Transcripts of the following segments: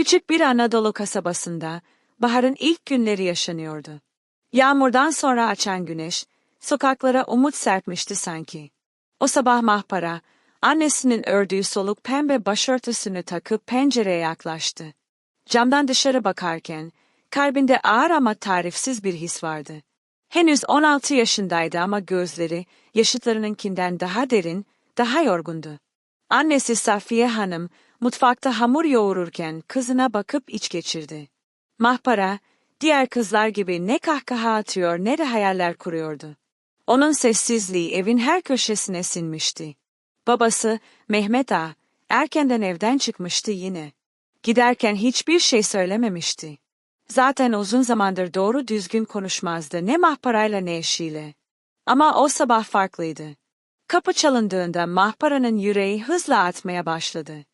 Küçük bir Anadolu kasabasında baharın ilk günleri yaşanıyordu. Yağmurdan sonra açan güneş, sokaklara umut serpmişti sanki. O sabah mahpara, annesinin ördüğü soluk pembe başörtüsünü takıp pencereye yaklaştı. Camdan dışarı bakarken, kalbinde ağır ama tarifsiz bir his vardı. Henüz 16 yaşındaydı ama gözleri, yaşıtlarınınkinden daha derin, daha yorgundu. Annesi Safiye Hanım, mutfakta hamur yoğururken kızına bakıp iç geçirdi. Mahpara, diğer kızlar gibi ne kahkaha atıyor ne de hayaller kuruyordu. Onun sessizliği evin her köşesine sinmişti. Babası, Mehmet Ağa, erkenden evden çıkmıştı yine. Giderken hiçbir şey söylememişti. Zaten uzun zamandır doğru düzgün konuşmazdı ne mahparayla ne eşiyle. Ama o sabah farklıydı. Kapı çalındığında mahparanın yüreği hızla atmaya başladı.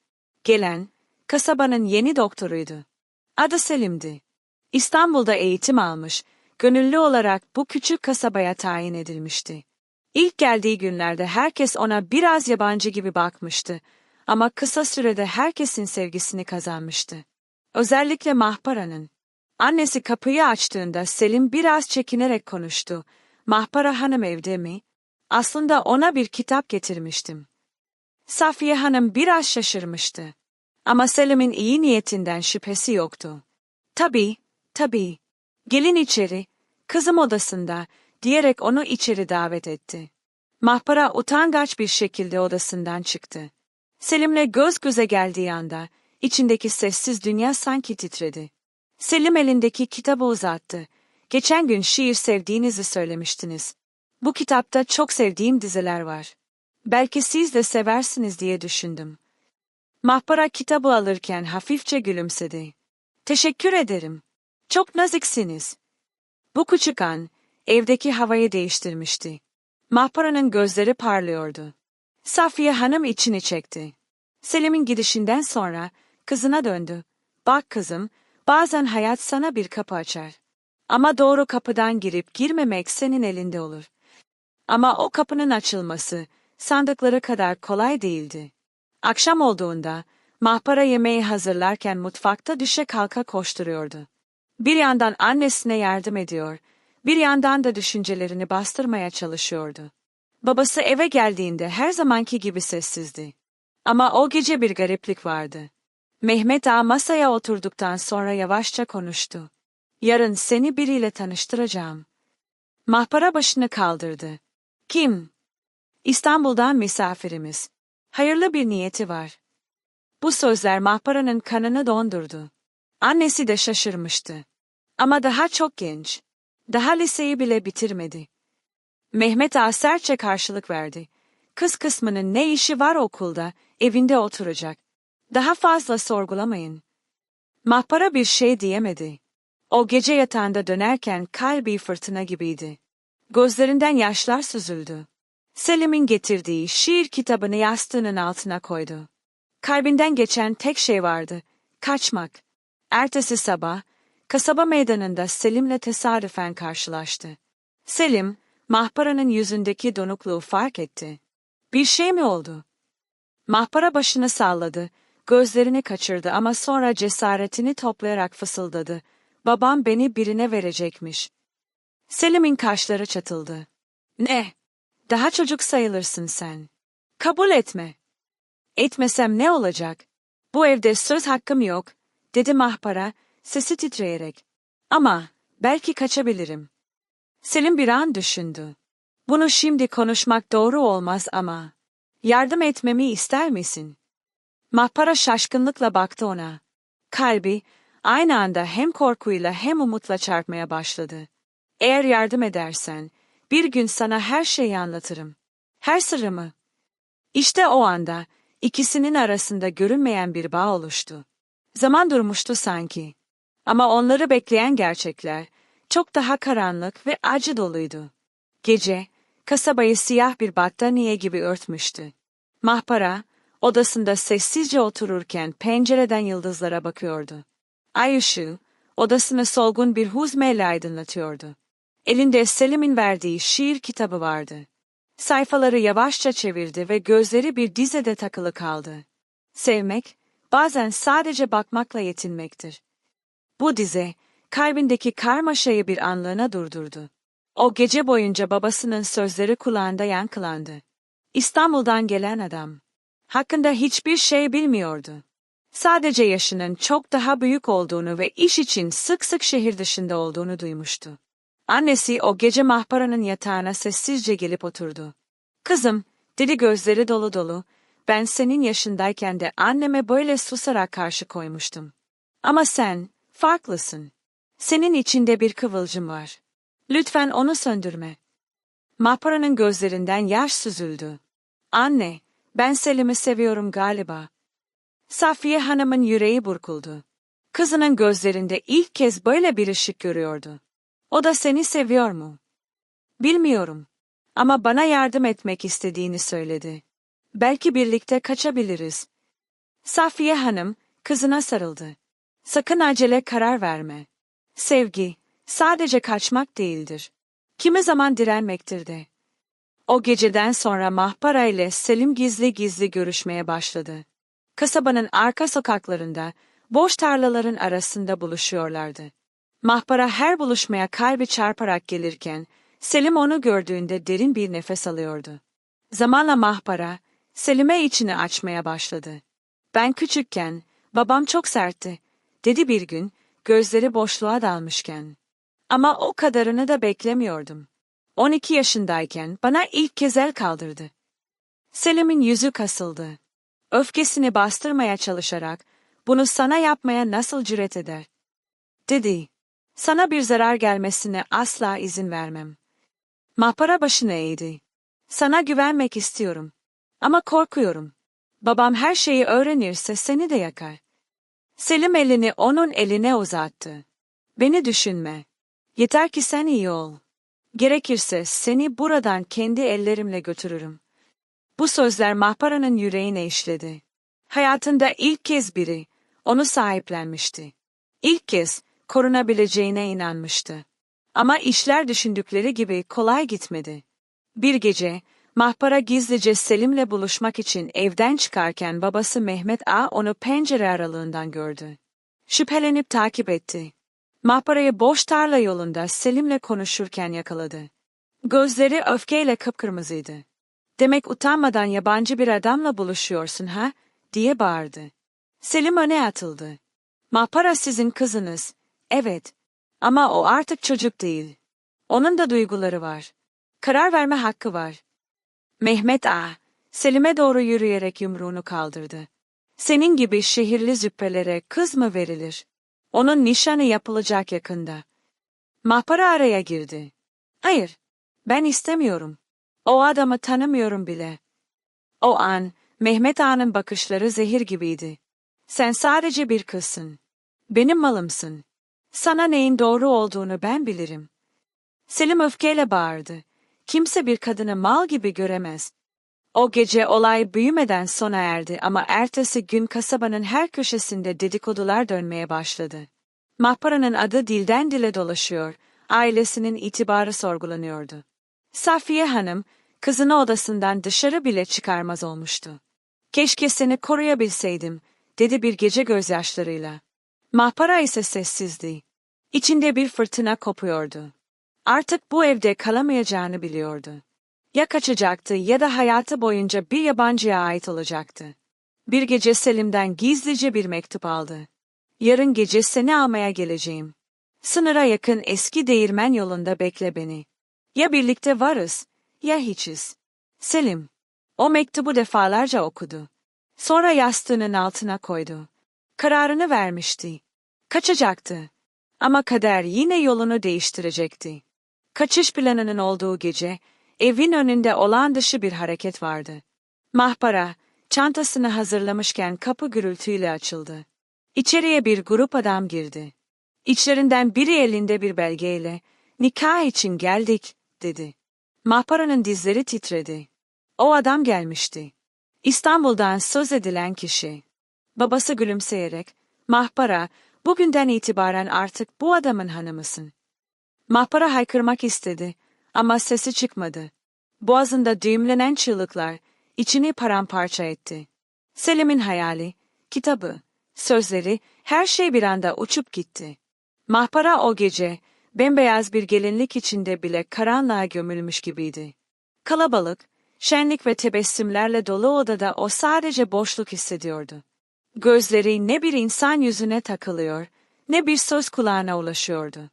Gelen, kasabanın yeni doktoruydu. Adı Selim'di. İstanbul'da eğitim almış, gönüllü olarak bu küçük kasabaya tayin edilmişti. İlk geldiği günlerde herkes ona biraz yabancı gibi bakmıştı ama kısa sürede herkesin sevgisini kazanmıştı. Özellikle Mahpara'nın. Annesi kapıyı açtığında Selim biraz çekinerek konuştu. Mahpara Hanım evde mi? Aslında ona bir kitap getirmiştim. Safiye Hanım biraz şaşırmıştı. Ama Selim'in iyi niyetinden şüphesi yoktu. Tabii, tabii. Gelin içeri, kızım odasında, diyerek onu içeri davet etti. Mahpara utangaç bir şekilde odasından çıktı. Selim'le göz göze geldiği anda, içindeki sessiz dünya sanki titredi. Selim elindeki kitabı uzattı. Geçen gün şiir sevdiğinizi söylemiştiniz. Bu kitapta çok sevdiğim diziler var. Belki siz de seversiniz diye düşündüm. Mahpara kitabı alırken hafifçe gülümsedi. Teşekkür ederim. Çok naziksiniz. Bu küçük an, evdeki havayı değiştirmişti. Mahpara'nın gözleri parlıyordu. Safiye Hanım içini çekti. Selim'in gidişinden sonra kızına döndü. Bak kızım, bazen hayat sana bir kapı açar. Ama doğru kapıdan girip girmemek senin elinde olur. Ama o kapının açılması sandıkları kadar kolay değildi. Akşam olduğunda mahpara yemeği hazırlarken mutfakta düşe kalka koşturuyordu. Bir yandan annesine yardım ediyor, bir yandan da düşüncelerini bastırmaya çalışıyordu. Babası eve geldiğinde her zamanki gibi sessizdi. Ama o gece bir gariplik vardı. Mehmet Ağa masaya oturduktan sonra yavaşça konuştu. Yarın seni biriyle tanıştıracağım. Mahpara başını kaldırdı. Kim? İstanbul'dan misafirimiz. Hayırlı bir niyeti var. Bu sözler Mahpara'nın kanını dondurdu. Annesi de şaşırmıştı. Ama daha çok genç. Daha liseyi bile bitirmedi. Mehmet Ağa sertçe karşılık verdi. Kız kısmının ne işi var okulda, evinde oturacak. Daha fazla sorgulamayın. Mahpara bir şey diyemedi. O gece yatağında dönerken kalbi fırtına gibiydi. Gözlerinden yaşlar süzüldü. Selim'in getirdiği şiir kitabını yastığının altına koydu. Kalbinden geçen tek şey vardı. Kaçmak. Ertesi sabah, kasaba meydanında Selim'le tesadüfen karşılaştı. Selim, Mahpara'nın yüzündeki donukluğu fark etti. Bir şey mi oldu? Mahpara başını salladı, gözlerini kaçırdı ama sonra cesaretini toplayarak fısıldadı. Babam beni birine verecekmiş. Selim'in kaşları çatıldı. Ne? Daha çocuk sayılırsın sen. Kabul etme. Etmesem ne olacak? Bu evde söz hakkım yok, dedi Mahpara, sesi titreyerek. Ama belki kaçabilirim. Selim bir an düşündü. Bunu şimdi konuşmak doğru olmaz ama. Yardım etmemi ister misin? Mahpara şaşkınlıkla baktı ona. Kalbi aynı anda hem korkuyla hem umutla çarpmaya başladı. Eğer yardım edersen, bir gün sana her şeyi anlatırım. Her sırrımı. İşte o anda ikisinin arasında görünmeyen bir bağ oluştu. Zaman durmuştu sanki. Ama onları bekleyen gerçekler çok daha karanlık ve acı doluydu. Gece, kasabayı siyah bir battaniye gibi örtmüştü. Mahpara, odasında sessizce otururken pencereden yıldızlara bakıyordu. Ay ışığı, odasını solgun bir huzmeyle aydınlatıyordu. Elinde Selim'in verdiği şiir kitabı vardı. Sayfaları yavaşça çevirdi ve gözleri bir dizede takılı kaldı. Sevmek, bazen sadece bakmakla yetinmektir. Bu dize, kalbindeki karmaşayı bir anlığına durdurdu. O gece boyunca babasının sözleri kulağında yankılandı. İstanbul'dan gelen adam. Hakkında hiçbir şey bilmiyordu. Sadece yaşının çok daha büyük olduğunu ve iş için sık sık şehir dışında olduğunu duymuştu. Annesi o gece mahparanın yatağına sessizce gelip oturdu. Kızım, dedi gözleri dolu dolu, ben senin yaşındayken de anneme böyle susarak karşı koymuştum. Ama sen, farklısın. Senin içinde bir kıvılcım var. Lütfen onu söndürme. Mahparanın gözlerinden yaş süzüldü. Anne, ben Selim'i seviyorum galiba. Safiye Hanım'ın yüreği burkuldu. Kızının gözlerinde ilk kez böyle bir ışık görüyordu. O da seni seviyor mu? Bilmiyorum. Ama bana yardım etmek istediğini söyledi. Belki birlikte kaçabiliriz. Safiye Hanım, kızına sarıldı. Sakın acele karar verme. Sevgi, sadece kaçmak değildir. Kimi zaman direnmektir de. O geceden sonra Mahpara ile Selim gizli gizli görüşmeye başladı. Kasabanın arka sokaklarında, boş tarlaların arasında buluşuyorlardı. Mahpara her buluşmaya kalbi çarparak gelirken, Selim onu gördüğünde derin bir nefes alıyordu. Zamanla Mahpara, Selim'e içini açmaya başladı. Ben küçükken, babam çok sertti, dedi bir gün, gözleri boşluğa dalmışken. Ama o kadarını da beklemiyordum. 12 yaşındayken bana ilk kez el kaldırdı. Selim'in yüzü kasıldı. Öfkesini bastırmaya çalışarak, bunu sana yapmaya nasıl cüret eder? Dedi, sana bir zarar gelmesine asla izin vermem. Mahpara başını eğdi. Sana güvenmek istiyorum. Ama korkuyorum. Babam her şeyi öğrenirse seni de yakar. Selim elini onun eline uzattı. Beni düşünme. Yeter ki sen iyi ol. Gerekirse seni buradan kendi ellerimle götürürüm. Bu sözler Mahpara'nın yüreğine işledi. Hayatında ilk kez biri onu sahiplenmişti. İlk kez korunabileceğine inanmıştı. Ama işler düşündükleri gibi kolay gitmedi. Bir gece Mahpara gizlice Selim'le buluşmak için evden çıkarken babası Mehmet A onu pencere aralığından gördü. Şüphelenip takip etti. Mahparayı boş tarla yolunda Selim'le konuşurken yakaladı. Gözleri öfkeyle kıpkırmızıydı. Demek utanmadan yabancı bir adamla buluşuyorsun ha? diye bağırdı. Selim öne atıldı. Mahpara sizin kızınız. Evet. Ama o artık çocuk değil. Onun da duyguları var. Karar verme hakkı var. Mehmet A. Selim'e doğru yürüyerek yumruğunu kaldırdı. Senin gibi şehirli züppelere kız mı verilir? Onun nişanı yapılacak yakında. Mahpara araya girdi. Hayır, ben istemiyorum. O adamı tanımıyorum bile. O an, Mehmet Ağa'nın bakışları zehir gibiydi. Sen sadece bir kızsın. Benim malımsın. Sana neyin doğru olduğunu ben bilirim. Selim öfkeyle bağırdı. Kimse bir kadını mal gibi göremez. O gece olay büyümeden sona erdi ama ertesi gün kasabanın her köşesinde dedikodular dönmeye başladı. Mahpara'nın adı dilden dile dolaşıyor, ailesinin itibarı sorgulanıyordu. Safiye Hanım, kızını odasından dışarı bile çıkarmaz olmuştu. Keşke seni koruyabilseydim, dedi bir gece gözyaşlarıyla. Mahpara ise sessizdi. İçinde bir fırtına kopuyordu. Artık bu evde kalamayacağını biliyordu. Ya kaçacaktı ya da hayatı boyunca bir yabancıya ait olacaktı. Bir gece Selim'den gizlice bir mektup aldı. Yarın gece seni almaya geleceğim. Sınıra yakın eski değirmen yolunda bekle beni. Ya birlikte varız, ya hiçiz. Selim. O mektubu defalarca okudu. Sonra yastığının altına koydu. Kararını vermişti. Kaçacaktı. Ama kader yine yolunu değiştirecekti. Kaçış planının olduğu gece, evin önünde olağan dışı bir hareket vardı. Mahpara, çantasını hazırlamışken kapı gürültüyle açıldı. İçeriye bir grup adam girdi. İçlerinden biri elinde bir belgeyle, nikah için geldik, dedi. Mahpara'nın dizleri titredi. O adam gelmişti. İstanbul'dan söz edilen kişi. Babası gülümseyerek, Mahpara, bugünden itibaren artık bu adamın hanımısın. Mahpara haykırmak istedi ama sesi çıkmadı. Boğazında düğümlenen çığlıklar içini paramparça etti. Selim'in hayali, kitabı, Sözleri, her şey bir anda uçup gitti. Mahpara o gece, bembeyaz bir gelinlik içinde bile karanlığa gömülmüş gibiydi. Kalabalık, şenlik ve tebessümlerle dolu odada o sadece boşluk hissediyordu. Gözleri ne bir insan yüzüne takılıyor, ne bir söz kulağına ulaşıyordu.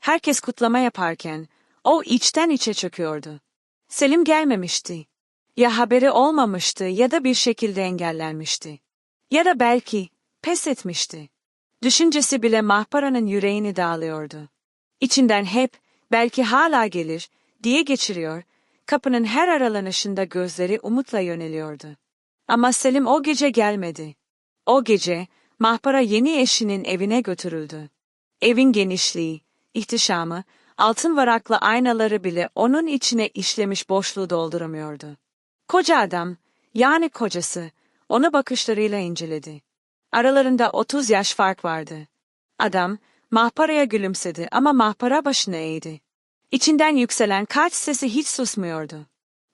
Herkes kutlama yaparken, o içten içe çöküyordu. Selim gelmemişti. Ya haberi olmamıştı ya da bir şekilde engellenmişti. Ya da belki pes etmişti. Düşüncesi bile mahparanın yüreğini dağılıyordu. İçinden hep, belki hala gelir, diye geçiriyor, kapının her aralanışında gözleri umutla yöneliyordu. Ama Selim o gece gelmedi. O gece, mahpara yeni eşinin evine götürüldü. Evin genişliği, ihtişamı, altın varaklı aynaları bile onun içine işlemiş boşluğu dolduramıyordu. Koca adam, yani kocası, onu bakışlarıyla inceledi. Aralarında otuz yaş fark vardı. Adam, mahparaya gülümsedi ama mahpara başını eğdi. İçinden yükselen kalp sesi hiç susmuyordu.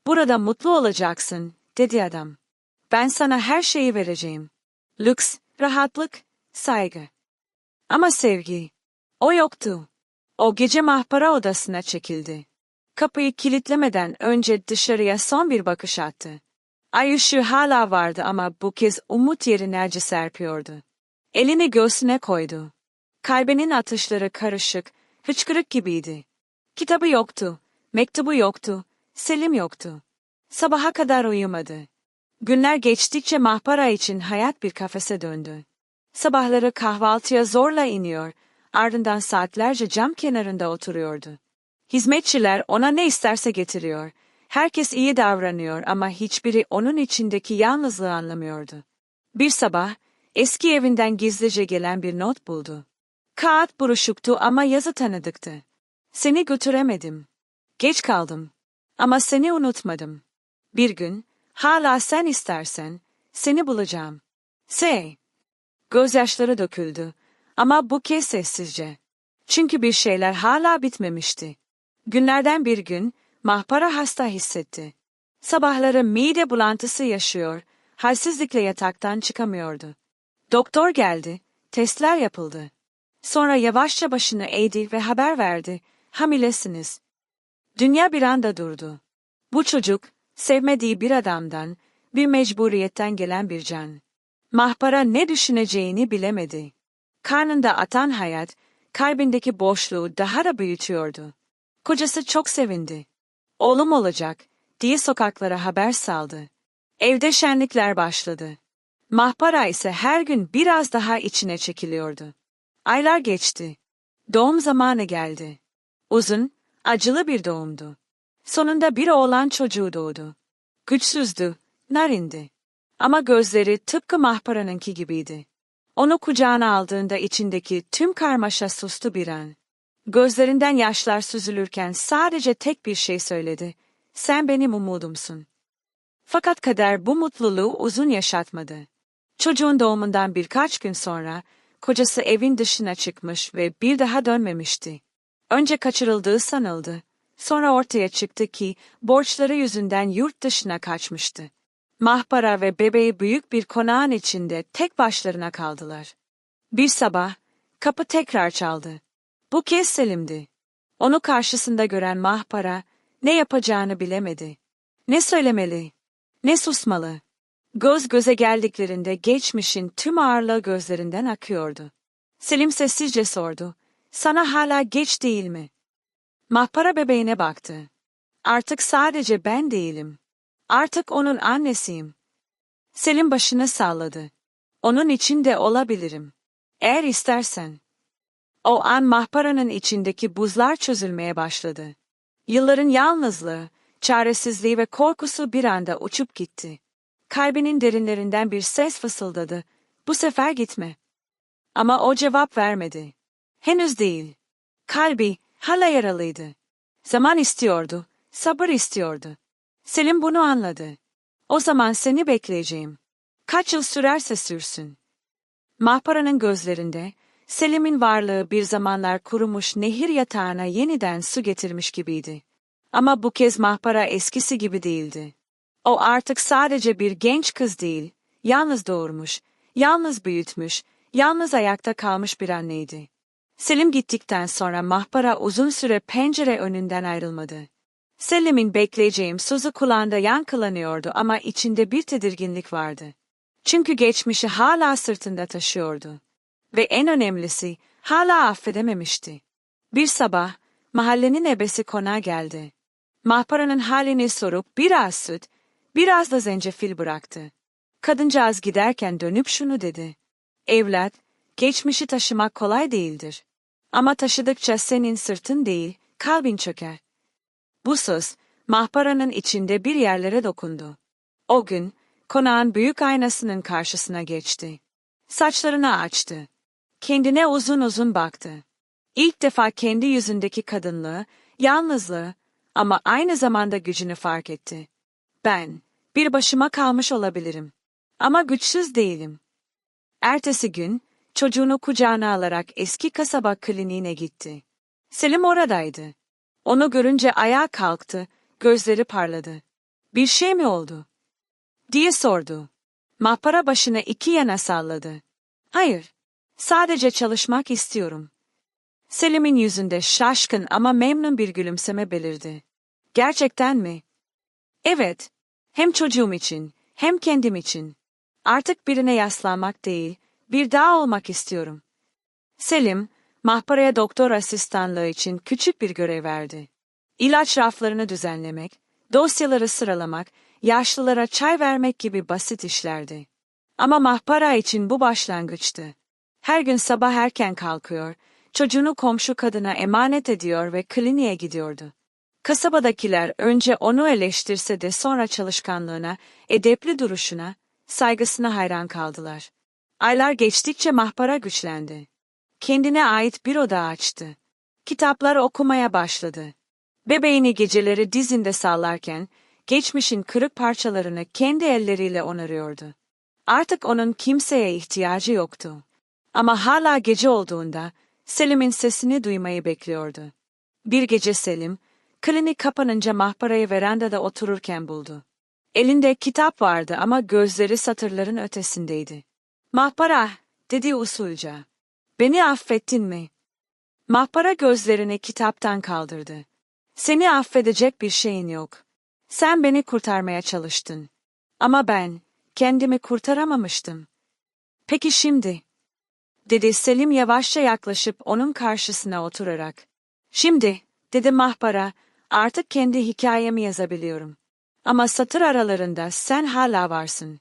Burada mutlu olacaksın, dedi adam. Ben sana her şeyi vereceğim. Lüks, rahatlık, saygı. Ama sevgi, o yoktu. O gece mahpara odasına çekildi. Kapıyı kilitlemeden önce dışarıya son bir bakış attı. Ay ışığı hala vardı ama bu kez umut yerine serpiyordu. Elini göğsüne koydu. Kalbinin atışları karışık, hıçkırık gibiydi. Kitabı yoktu, mektubu yoktu, Selim yoktu. Sabaha kadar uyumadı. Günler geçtikçe mahpara için hayat bir kafese döndü. Sabahları kahvaltıya zorla iniyor, ardından saatlerce cam kenarında oturuyordu. Hizmetçiler ona ne isterse getiriyor. Herkes iyi davranıyor ama hiçbiri onun içindeki yalnızlığı anlamıyordu. Bir sabah, eski evinden gizlice gelen bir not buldu. Kağıt buruşuktu ama yazı tanıdıktı. Seni götüremedim. Geç kaldım. Ama seni unutmadım. Bir gün, hala sen istersen, seni bulacağım. Say. Gözyaşları döküldü. Ama bu kez sessizce. Çünkü bir şeyler hala bitmemişti. Günlerden bir gün, mahpara hasta hissetti. Sabahları mide bulantısı yaşıyor, halsizlikle yataktan çıkamıyordu. Doktor geldi, testler yapıldı. Sonra yavaşça başını eğdi ve haber verdi, hamilesiniz. Dünya bir anda durdu. Bu çocuk, sevmediği bir adamdan, bir mecburiyetten gelen bir can. Mahpara ne düşüneceğini bilemedi. Karnında atan hayat, kalbindeki boşluğu daha da büyütüyordu. Kocası çok sevindi. Oğlum olacak, diye sokaklara haber saldı. Evde şenlikler başladı. Mahpara ise her gün biraz daha içine çekiliyordu. Aylar geçti. Doğum zamanı geldi. Uzun, acılı bir doğumdu. Sonunda bir oğlan çocuğu doğdu. Güçsüzdü, narindi. Ama gözleri tıpkı mahparanınki gibiydi. Onu kucağına aldığında içindeki tüm karmaşa sustu bir an. Gözlerinden yaşlar süzülürken sadece tek bir şey söyledi. Sen benim umudumsun. Fakat kader bu mutluluğu uzun yaşatmadı. Çocuğun doğumundan birkaç gün sonra kocası evin dışına çıkmış ve bir daha dönmemişti. Önce kaçırıldığı sanıldı. Sonra ortaya çıktı ki borçları yüzünden yurt dışına kaçmıştı. Mahpara ve bebeği büyük bir konağın içinde tek başlarına kaldılar. Bir sabah kapı tekrar çaldı. Bu kez Selim'di. Onu karşısında gören Mahpara ne yapacağını bilemedi. Ne söylemeli, ne susmalı. Göz göze geldiklerinde geçmişin tüm ağırlığı gözlerinden akıyordu. Selim sessizce sordu. Sana hala geç değil mi? Mahpara bebeğine baktı. Artık sadece ben değilim. Artık onun annesiyim. Selim başını salladı. Onun içinde olabilirim. Eğer istersen. O an mahparanın içindeki buzlar çözülmeye başladı. Yılların yalnızlığı, çaresizliği ve korkusu bir anda uçup gitti. Kalbinin derinlerinden bir ses fısıldadı. Bu sefer gitme. Ama o cevap vermedi. Henüz değil. Kalbi hala yaralıydı. Zaman istiyordu, sabır istiyordu. Selim bunu anladı. O zaman seni bekleyeceğim. Kaç yıl sürerse sürsün. Mahparanın gözlerinde, Selim'in varlığı bir zamanlar kurumuş nehir yatağına yeniden su getirmiş gibiydi. Ama bu kez mahpara eskisi gibi değildi. O artık sadece bir genç kız değil, yalnız doğurmuş, yalnız büyütmüş, yalnız ayakta kalmış bir anneydi. Selim gittikten sonra Mahpara uzun süre pencere önünden ayrılmadı. Selim'in bekleyeceğim sözü kulağında yankılanıyordu ama içinde bir tedirginlik vardı. Çünkü geçmişi hala sırtında taşıyordu. Ve en önemlisi, hala affedememişti. Bir sabah, mahallenin ebesi konağa geldi. Mahpara'nın halini sorup biraz süt, biraz da zencefil bıraktı. Kadıncağız giderken dönüp şunu dedi. Evlat, geçmişi taşımak kolay değildir. Ama taşıdıkça senin sırtın değil, kalbin çöker. Bu söz, mahparanın içinde bir yerlere dokundu. O gün, konağın büyük aynasının karşısına geçti. Saçlarını açtı. Kendine uzun uzun baktı. İlk defa kendi yüzündeki kadınlığı, yalnızlığı ama aynı zamanda gücünü fark etti. Ben, bir başıma kalmış olabilirim. Ama güçsüz değilim. Ertesi gün, çocuğunu kucağına alarak eski kasaba kliniğine gitti. Selim oradaydı. Onu görünce ayağa kalktı, gözleri parladı. Bir şey mi oldu? diye sordu. Mahpara başını iki yana salladı. Hayır, sadece çalışmak istiyorum. Selim'in yüzünde şaşkın ama memnun bir gülümseme belirdi. Gerçekten mi? Evet, hem çocuğum için, hem kendim için. Artık birine yaslanmak değil, bir daha olmak istiyorum. Selim, mahparaya doktor asistanlığı için küçük bir görev verdi. İlaç raflarını düzenlemek, dosyaları sıralamak, yaşlılara çay vermek gibi basit işlerdi. Ama mahpara için bu başlangıçtı. Her gün sabah erken kalkıyor, çocuğunu komşu kadına emanet ediyor ve kliniğe gidiyordu. Kasabadakiler önce onu eleştirse de sonra çalışkanlığına, edepli duruşuna, saygısına hayran kaldılar. Aylar geçtikçe mahpara güçlendi. Kendine ait bir oda açtı. Kitaplar okumaya başladı. Bebeğini geceleri dizinde sallarken, geçmişin kırık parçalarını kendi elleriyle onarıyordu. Artık onun kimseye ihtiyacı yoktu. Ama hala gece olduğunda Selim'in sesini duymayı bekliyordu. Bir gece Selim, klinik kapanınca mahparayı verandada otururken buldu. Elinde kitap vardı ama gözleri satırların ötesindeydi. Mahpara, dedi usulca. Beni affettin mi? Mahpara gözlerini kitaptan kaldırdı. Seni affedecek bir şeyin yok. Sen beni kurtarmaya çalıştın. Ama ben kendimi kurtaramamıştım. Peki şimdi? Dedi Selim yavaşça yaklaşıp onun karşısına oturarak. Şimdi, dedi Mahpara, artık kendi hikayemi yazabiliyorum. Ama satır aralarında sen hala varsın.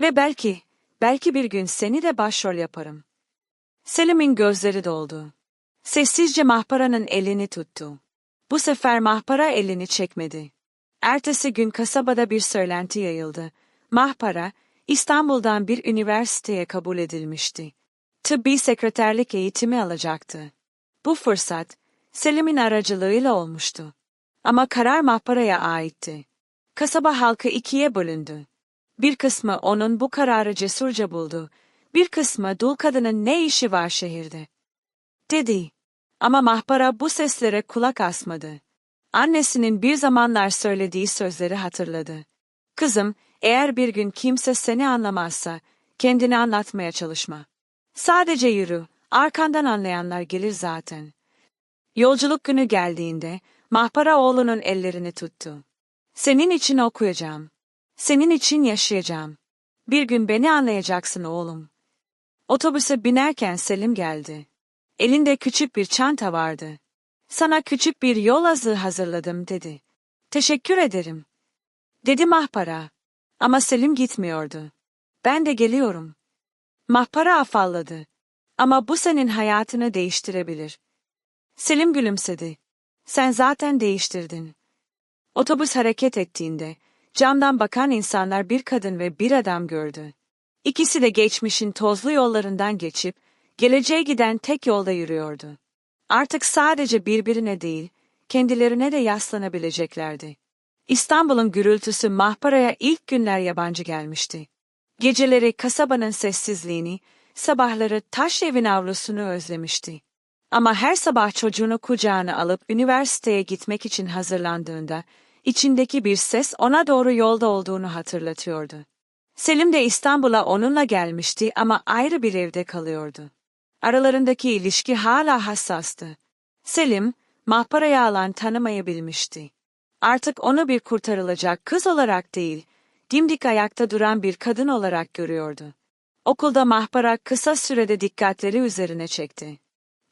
Ve belki, belki bir gün seni de başrol yaparım. Selim'in gözleri doldu. Sessizce Mahpara'nın elini tuttu. Bu sefer Mahpara elini çekmedi. Ertesi gün kasabada bir söylenti yayıldı. Mahpara, İstanbul'dan bir üniversiteye kabul edilmişti. Tıbbi sekreterlik eğitimi alacaktı. Bu fırsat, Selim'in aracılığıyla olmuştu. Ama karar Mahpara'ya aitti. Kasaba halkı ikiye bölündü. Bir kısmı onun bu kararı cesurca buldu, bir kısmı dul kadının ne işi var şehirde. Dedi. Ama Mahpara bu seslere kulak asmadı. Annesinin bir zamanlar söylediği sözleri hatırladı. Kızım, eğer bir gün kimse seni anlamazsa, kendini anlatmaya çalışma. Sadece yürü, arkandan anlayanlar gelir zaten. Yolculuk günü geldiğinde, Mahpara oğlunun ellerini tuttu. Senin için okuyacağım. Senin için yaşayacağım. Bir gün beni anlayacaksın oğlum. Otobüse binerken Selim geldi. Elinde küçük bir çanta vardı. Sana küçük bir yol azığı hazırladım dedi. Teşekkür ederim. Dedi Mahpara. Ama Selim gitmiyordu. Ben de geliyorum. Mahpara afalladı. Ama bu senin hayatını değiştirebilir. Selim gülümsedi. Sen zaten değiştirdin. Otobüs hareket ettiğinde, camdan bakan insanlar bir kadın ve bir adam gördü. İkisi de geçmişin tozlu yollarından geçip, geleceğe giden tek yolda yürüyordu. Artık sadece birbirine değil, kendilerine de yaslanabileceklerdi. İstanbul'un gürültüsü Mahpara'ya ilk günler yabancı gelmişti. Geceleri kasabanın sessizliğini, sabahları taş evin avlusunu özlemişti. Ama her sabah çocuğunu kucağına alıp üniversiteye gitmek için hazırlandığında, içindeki bir ses ona doğru yolda olduğunu hatırlatıyordu. Selim de İstanbul'a onunla gelmişti ama ayrı bir evde kalıyordu. Aralarındaki ilişki hala hassastı. Selim, Mahpara'yı alan tanımayabilmişti. Artık onu bir kurtarılacak kız olarak değil, dimdik ayakta duran bir kadın olarak görüyordu. Okulda Mahpara kısa sürede dikkatleri üzerine çekti.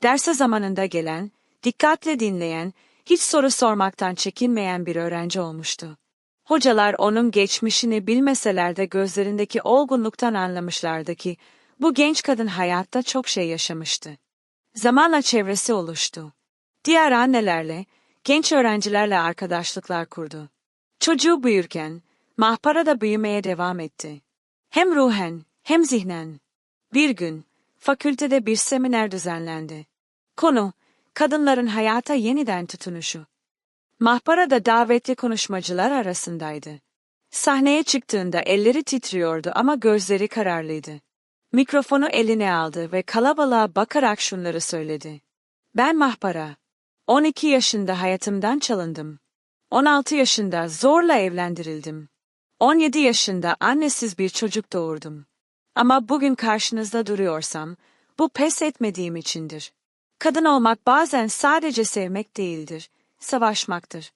Derse zamanında gelen, dikkatle dinleyen, hiç soru sormaktan çekinmeyen bir öğrenci olmuştu. Hocalar onun geçmişini bilmeseler de gözlerindeki olgunluktan anlamışlardı ki, bu genç kadın hayatta çok şey yaşamıştı. Zamanla çevresi oluştu. Diğer annelerle, genç öğrencilerle arkadaşlıklar kurdu. Çocuğu büyürken, Mahpara da büyümeye devam etti. Hem ruhen, hem zihnen. Bir gün, fakültede bir seminer düzenlendi. Konu, kadınların hayata yeniden tutunuşu. Mahpara da davetli konuşmacılar arasındaydı. Sahneye çıktığında elleri titriyordu ama gözleri kararlıydı. Mikrofonu eline aldı ve kalabalığa bakarak şunları söyledi. Ben Mahpara. 12 yaşında hayatımdan çalındım. 16 yaşında zorla evlendirildim. 17 yaşında annesiz bir çocuk doğurdum. Ama bugün karşınızda duruyorsam, bu pes etmediğim içindir. Kadın olmak bazen sadece sevmek değildir, savaşmaktır.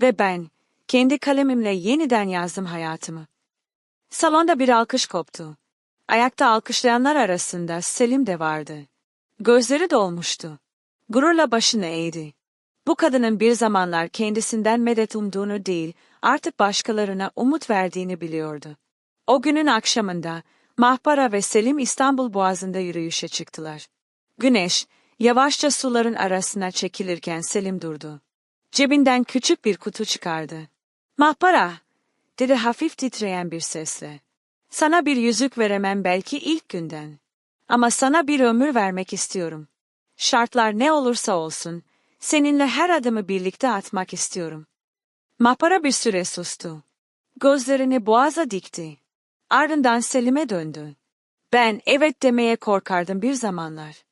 Ve ben, kendi kalemimle yeniden yazdım hayatımı. Salonda bir alkış koptu. Ayakta alkışlayanlar arasında Selim de vardı. Gözleri dolmuştu. Gururla başını eğdi. Bu kadının bir zamanlar kendisinden medet umduğunu değil, artık başkalarına umut verdiğini biliyordu. O günün akşamında, Mahpara ve Selim İstanbul Boğazı'nda yürüyüşe çıktılar. Güneş, yavaşça suların arasına çekilirken Selim durdu. Cebinden küçük bir kutu çıkardı. Mahpara, dedi hafif titreyen bir sesle. Sana bir yüzük veremem belki ilk günden. Ama sana bir ömür vermek istiyorum. Şartlar ne olursa olsun, seninle her adımı birlikte atmak istiyorum. Mahpara bir süre sustu. Gözlerini boğaza dikti. Ardından Selim'e döndü. Ben evet demeye korkardım bir zamanlar.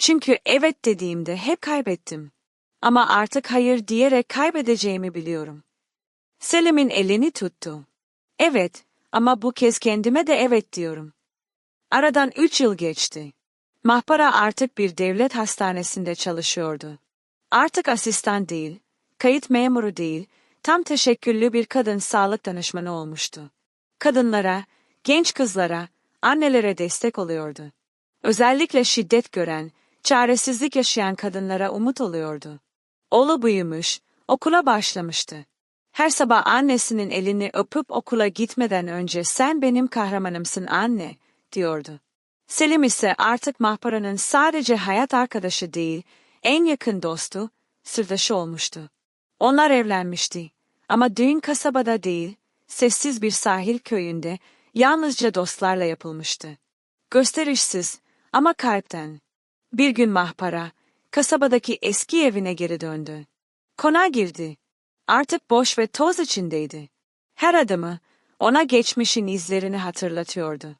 Çünkü evet dediğimde hep kaybettim. Ama artık hayır diyerek kaybedeceğimi biliyorum. Selim'in elini tuttu. Evet, ama bu kez kendime de evet diyorum. Aradan üç yıl geçti. Mahpara artık bir devlet hastanesinde çalışıyordu. Artık asistan değil, kayıt memuru değil, tam teşekküllü bir kadın sağlık danışmanı olmuştu. Kadınlara, genç kızlara, annelere destek oluyordu. Özellikle şiddet gören, çaresizlik yaşayan kadınlara umut oluyordu. Oğlu büyümüş, okula başlamıştı. Her sabah annesinin elini öpüp okula gitmeden önce sen benim kahramanımsın anne, diyordu. Selim ise artık Mahpara'nın sadece hayat arkadaşı değil, en yakın dostu, sırdaşı olmuştu. Onlar evlenmişti ama düğün kasabada değil, sessiz bir sahil köyünde yalnızca dostlarla yapılmıştı. Gösterişsiz ama kalpten. Bir gün Mahpara, kasabadaki eski evine geri döndü. Konağa girdi. Artık boş ve toz içindeydi. Her adımı ona geçmişin izlerini hatırlatıyordu.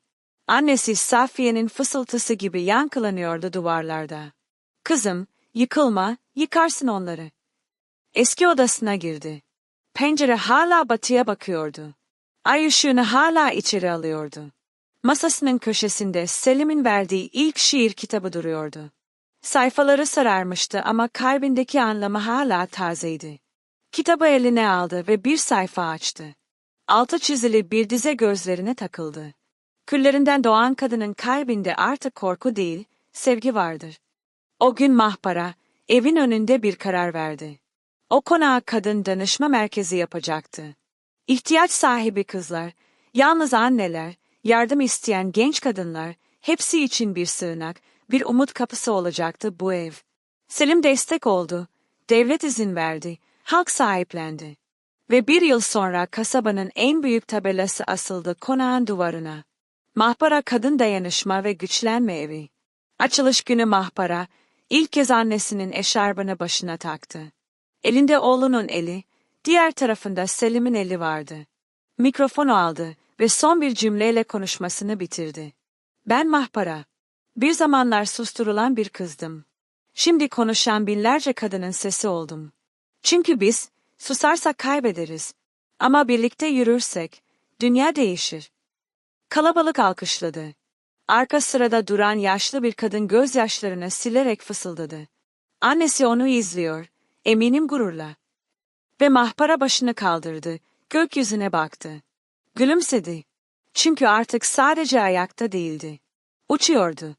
Annesi Safiye'nin fısıltısı gibi yankılanıyordu duvarlarda. Kızım, yıkılma, yıkarsın onları. Eski odasına girdi. Pencere hala batıya bakıyordu. Ay ışığını hala içeri alıyordu. Masasının köşesinde Selim'in verdiği ilk şiir kitabı duruyordu. Sayfaları sararmıştı ama kalbindeki anlamı hala tazeydi. Kitabı eline aldı ve bir sayfa açtı. Altı çizili bir dize gözlerine takıldı. Küllerinden doğan kadının kalbinde artık korku değil, sevgi vardır. O gün mahpara, evin önünde bir karar verdi. O konağa kadın danışma merkezi yapacaktı. İhtiyaç sahibi kızlar, yalnız anneler, yardım isteyen genç kadınlar, hepsi için bir sığınak, bir umut kapısı olacaktı bu ev. Selim destek oldu, devlet izin verdi, halk sahiplendi. Ve bir yıl sonra kasabanın en büyük tabelası asıldı konağın duvarına. Mahpara Kadın Dayanışma ve Güçlenme Evi. Açılış günü Mahpara, ilk kez annesinin eşarbını başına taktı. Elinde oğlunun eli, diğer tarafında Selim'in eli vardı. Mikrofonu aldı ve son bir cümleyle konuşmasını bitirdi. Ben Mahpara. Bir zamanlar susturulan bir kızdım. Şimdi konuşan binlerce kadının sesi oldum. Çünkü biz, susarsak kaybederiz. Ama birlikte yürürsek, dünya değişir. Kalabalık alkışladı. Arka sırada duran yaşlı bir kadın gözyaşlarını silerek fısıldadı. Annesi onu izliyor, eminim gururla. Ve mahpara başını kaldırdı, gökyüzüne baktı. Gülümsedi. Çünkü artık sadece ayakta değildi. Uçuyordu.